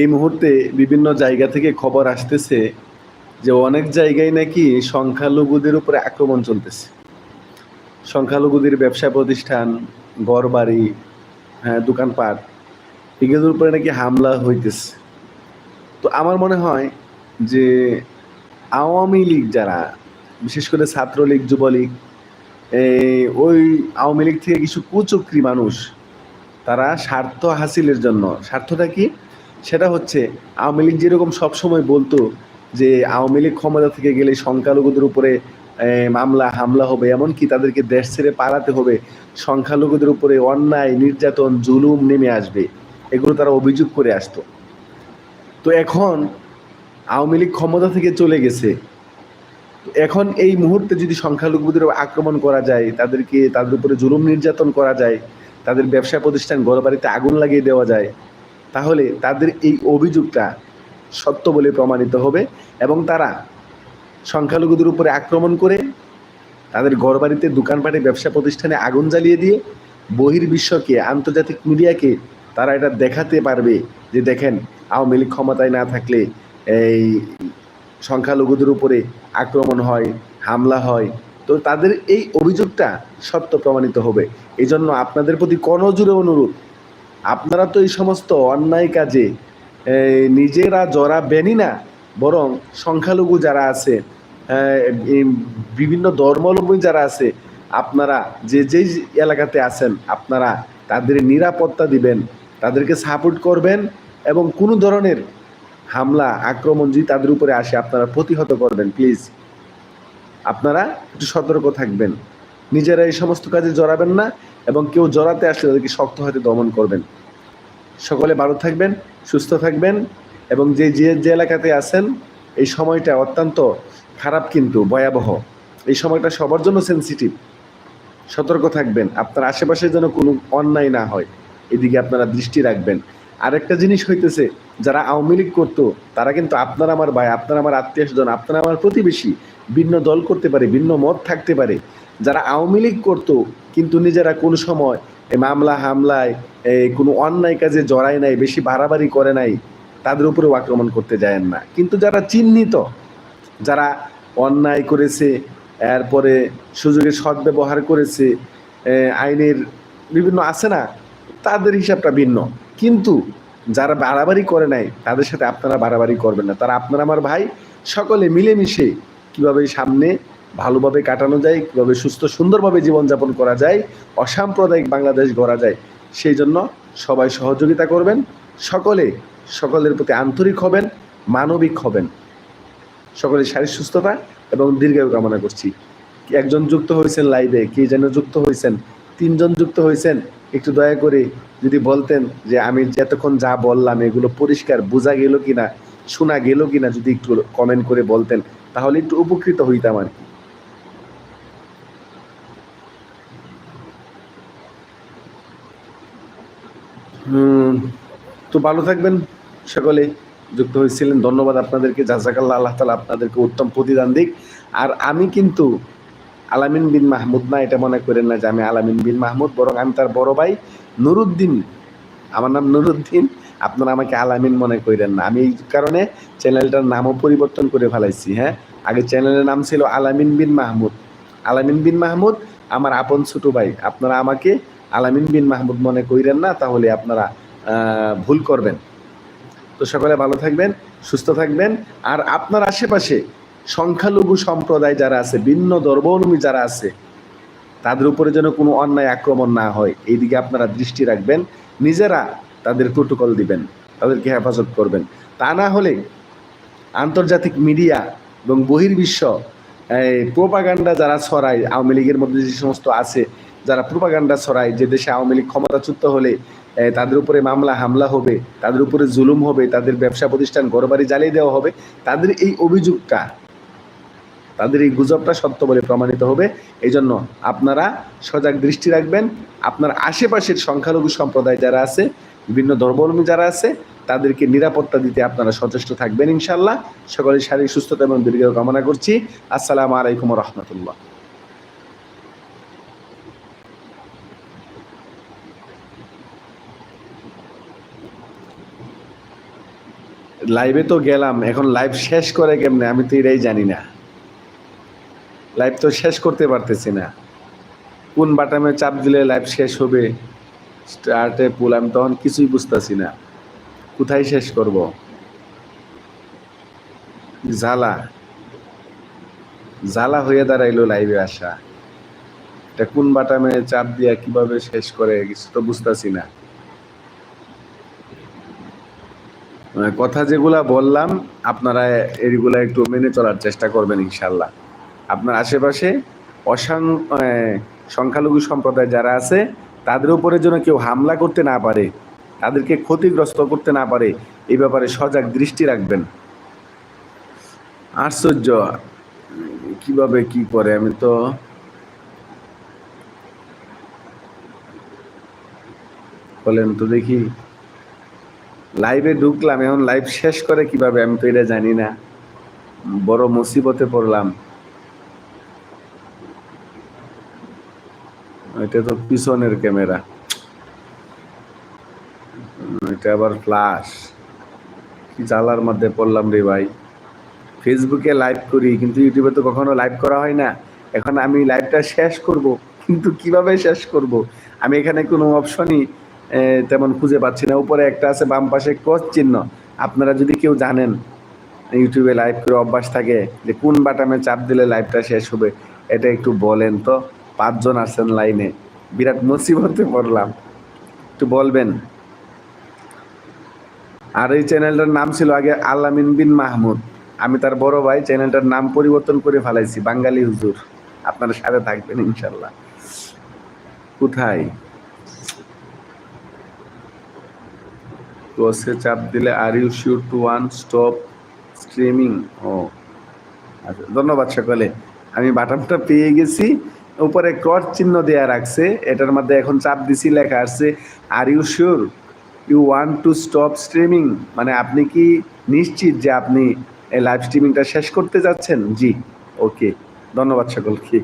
এই মুহূর্তে বিভিন্ন জায়গা থেকে খবর আসতেছে যে অনেক জায়গায় নাকি সংখ্যালঘুদের উপরে আক্রমণ চলতেছে। সংখ্যালঘুদের ব্যবসা প্রতিষ্ঠান ঘর বাড়ি হ্যাঁ দোকানপাট, এগুলোর উপরে নাকি হামলা হইতেছে। তো আমার মনে হয় যে আওয়ামী লীগ যারা, বিশেষ করে ছাত্রলীগ, যুবলীগ ওই আওয়ামী লীগ থেকে কিছু কুচক্রী মানুষ, তারা স্বার্থ হাসিলের জন্য, স্বার্থটা কি? সেটা হচ্ছে, আওয়ামী লীগ যেরকম সবসময় বলতো যে আওয়ামী লীগ ক্ষমতা থেকে গেলে সংখ্যালঘুদের উপরে মামলা, হামলা হবে, এমনকি তাদেরকে দেশ ছেড়ে পালাতে হবে, সংখ্যালঘুদের উপরে অন্যায়, নির্যাতন, জুলুম নেমে আসবে। এগুলো তারা অভিযোগ করে আসতো। তো এখন আওয়ামী লীগ ক্ষমতা থেকে চলে গেছে। এখন এই মুহূর্তে যদি সংখ্যালঘুদের আক্রমণ করা যায়, তাদেরকে, তাদের উপরে জুলুম নির্যাতন করা যায়, তাদের ব্যবসা প্রতিষ্ঠান ঘরবাড়িতে আগুন লাগিয়ে দেওয়া যায় তাহলে তাদের এই অভিযোগটা সত্য বলে প্রমাণিত হবে এবং তারা সংখ্যালঘুদের উপরে আক্রমণ করে তাদের ঘরবাড়িতে, দোকানপাটে, ব্যবসা প্রতিষ্ঠানে আগুন জ্বালিয়ে দিয়ে বহির্বিশ্বকে, আন্তর্জাতিক মিডিয়াকে তারা এটা দেখাতে পারবে যে দেখেন, আওয়ামী লীগ ক্ষমতায় না থাকলে এই সংখ্যালঘুদের উপরে আক্রমণ হয়, হামলা হয়। তো তাদের এই অভিযোগটা সত্য প্রমাণিত হবে। এই জন্য আপনাদের প্রতি কনজুরে অনুরোধ আপনারা তো এই সমস্ত অন্যায় কাজে নিজেরা জড়াবেনই না, বরং সংখ্যালঘু যারা আছে বিভিন্ন ধর্মাবলম্বী যারা আছে, আপনারা যে যেই এলাকাতে আছেন, আপনারা তাদের নিরাপত্তা দিবেন, তাদেরকে সাপোর্ট করবেন এবং কোনো ধরনের হামলা, আক্রমণ যদি তাদের উপরে আসে, আপনারা প্রতিহত করবেন প্লিজ আপনারা একটু সতর্ক থাকবেন। নিজেরা এই সমস্ত কাজে জড়াবেন না এবং কেউ জড়াতে আসলে তাদেরকে শক্ত হাতে দমন করবেন। সকলে ভালো থাকবেন, সুস্থ থাকবেন এবং যে যে যে এলাকাতে আছেন, এই সময়টা অত্যন্ত খারাপ কিন্তু, ভয়াবহ। এই সময়টা সবার জন্য সেন্সিটিভ সতর্ক থাকবেন, আপনার আশেপাশে যেন কোনো অন্যায় না হয়। এদিকে আপনারা দৃষ্টি রাখবেন। আরেকটা জিনিস হইতেছে, যারা আওয়ামী লীগ করতো, তারা কিন্তু আপনার আমার ভাই, আপনার আমার আত্মীয় স্বজন, আপনার আমার প্রতিবেশী, ভিন্ন দল করতে পারে, ভিন্ন মত থাকতে পারে। যারা আওয়ামী লীগ করতো, কিন্তু নিজেরা কোনো সময় মামলা হামলায় কোনো অন্যায় কাজে জড়ায় নাই, বেশি বাড়াবাড়ি করে নাই, তাদের উপরেও আক্রমণ করতে যায় না। কিন্তু যারা চিহ্নিত, যারা অন্যায় করেছে, এরপরে সুযোগের সদ্ব্যবহার করেছে আইনের বিভিন্ন আছে না, তাদের হিসাবটা ভিন্ন। কিন্তু যারা বাড়াবাড়ি করে নাই, তাদের সাথে আপনারা বাড়াবাড়ি করবেন না। তারা আপনারা আমার ভাই, সকলে মিলেমিশে কীভাবে সামনে ভালোভাবে কাটানো যায়, কীভাবে সুস্থ সুন্দরভাবে জীবনযাপন করা যায়, অসাম্প্রদায়িক বাংলাদেশ গড়া যায়, সেই জন্য সবাই সহযোগিতা করবেন। সকলে সকলের প্রতি আন্তরিক হবেন, মানবিক হবেন। সকলের শারীরিক সুস্থতা এবং দীর্ঘায়ু কামনা করছি। একজন যুক্ত হয়েছেন লাইভে কে যেন যুক্ত হয়েছেন? তিনজন যুক্ত হয়েছেন? একটু দয়া করে যদি বলতেন যে আমি যতক্ষণ যা বললাম এগুলো পরিষ্কার বোঝা গেল কিনা, শোনা গেল কিনা যদি একটু কমেন্ট করে বলতেন, তাহলে একটু উপকৃত হইতাম আর কি। তো ভালো থাকবেন সকলে, যুক্ত হয়েছিলেন। ধন্যবাদ আপনাদেরকে, জাজাকাল্লাহ, আল্লাহ তালা আপনাদেরকে উত্তম প্রতিদান দিক। আর আমি কিন্তু আলামিন বিন মাহমুদ না, এটা মনে করেন না যে আমি আলামিন বিন মাহমুদ, বরং আমি তার বড় ভাই নুরুদ্দিন। আমার নাম নুরুদ্দিন, আপনারা আমাকে আলামিন মনে করেন না। আমি এই কারণে চ্যানেলটার নামও পরিবর্তন করে ফেলাইছি হ্যাঁ? আগে চ্যানেলের নাম ছিল আলামিন বিন মাহমুদ। আলামিন বিন মাহমুদ, আমার আপন ছোটো ভাই। আপনারা আমাকে আলামিন বিন মাহমুদ মনে করেন না, তাহলে আপনারা ভুল করবেন। তো সকলে ভালো থাকবেন, সুস্থ থাকবেন। আর আপনার আশেপাশে সংখ্যালঘু সম্প্রদায় যারা আছে, ভিন্ন ধর্মাবলম্বী যারা আছে, তাদের উপরে যেন কোনো অন্যায় আক্রমণ না হয়। এইদিকে আপনারা দৃষ্টি রাখবেন, নিজেরা তাদের প্রোটোকল দিবেন, তাদেরকে হেফাজত করবেন। তা না হলে আন্তর্জাতিক মিডিয়া এবং বহির্বিশ্ব এই প্রোপাগান্ডা যারা ছড়ায়, আওয়ামী লীগের মধ্যে যে সমস্ত আছে, যারা প্রোপাগান্ডা ছড়ায়, যে দেশে আওয়ামী লীগ ক্ষমতাচ্যুত হলে তাদের উপরে মামলা, হামলা হবে, তাদের উপরে জুলুম হবে, তাদের ব্যবসা প্রতিষ্ঠান ঘরবাড়ি জ্বালিয়ে দেওয়া হবে, তাদের এই অভিযোগটা তাদের এই গুজবটা সত্য বলে প্রমাণিত হবে। এই জন্য আপনারা সজাগ দৃষ্টি রাখবেন। আপনার আশেপাশের সংখ্যালঘু সম্প্রদায় যারা আছে, বিভিন্ন ধর্মাবলম্বী যারা আছে, তাদেরকে নিরাপত্তা দিতে আপনারা সচেষ্ট থাকবেন ইনশাল্লাহ সকলের শারীরিক সুস্থতা এবং দীর্ঘ কামনা করছি। আসসালামু আলাইকুম রহমতুল্লাহ। লাইভে তো গেলাম, এখন লাইভ শেষ করে কেমনে? আমি তো এটাই জানি না। লাইভ তো শেষ করতে পারতেছি না। কোন বাটামে চাপ দিলে লাইভ শেষ হবে স্টার্টে পুল আমি তখন কিছুই বুঝতেছি না। কোথায় শেষ করব? জ্বালা। জ্বালা হয়ে দাঁড়াইলো লাইভে আসা। এটা কোন বাটামে চাপ দিয়া কীভাবে শেষ করে, কিছু তো বুঝতেছি না। মানে কথা যেগুলা বললাম, আপনারা এইগুলা একটু মেনে চলার চেষ্টা করবেন ইনশাল্লাহ আপনার আশেপাশে অসাং সংখ্যালঘু সম্প্রদায় যারা আছে, তাদের উপরে যেন কেউ হামলা করতে না পারে, তাদেরকে ক্ষতিগ্রস্ত করতে না পারে, এই ব্যাপারে সজাগ দৃষ্টি রাখবেন। আশ্চর্য। কীভাবে কি করে? আমি তো বলেন তো দেখি। লাইভে ঢুকলাম, এখন লাইভ শেষ করে কীভাবে আমি তো এটা জানি না। বড় মুসিবতে পড়লাম। এটা তো পিছনের ক্যামেরা। এটা আবার ফ্লাশ কি জ্বালার মধ্যে পড়লাম রে ভাই। ফেসবুকে লাইভ করি, কিন্তু ইউটিউবে তো কখনো লাইভ করা হয় না। এখন আমি লাইভটা শেষ করব, কিন্তু কীভাবে শেষ করব? আমি এখানে কোনো অপশনই তেমন খুঁজে পাচ্ছি না। উপরে একটা আছে, বাম পাশে ক্রস চিহ্ন। আপনারা যদি কেউ জানেন ইউটিউবে লাইভ করে অভ্যাস থাকে, যে কোন বাটামে চাপ দিলে লাইভটা শেষ হবে, এটা একটু বলেন তো। পাঁচজন আছেন লাইনে। বিরাট মুসিবতে পড়লাম। একটু বলবেন? আর এই চ্যানেলটার নাম ছিল আগে আলামিন বিন মাহমুদ। আমি তার বড় ভাই, চ্যানেলটার নাম পরিবর্তন করে ফেলাইছি, বাঙালি হুজুর। আপনার সাথে থাকবেন ইনশাল্লাহ কোথায়? চাপ দিলে are you sure to one stop streaming. ও আচ্ছা ধন্যবাদ সকলে। আমি বাটামটা পেয়ে গেছি। উপরে ক্রস চিহ্ন দেওয়া রাখছে, এটার মধ্যে এখন চাপ দিছি লেখা আসছে are you sure you want to stop streaming মানে আপনি কি নিশ্চিত যে আপনি এই লাইভ স্ট্রিমিংটা শেষ করতে যাচ্ছেন? জি ওকে ধন্যবাদ সকলকে।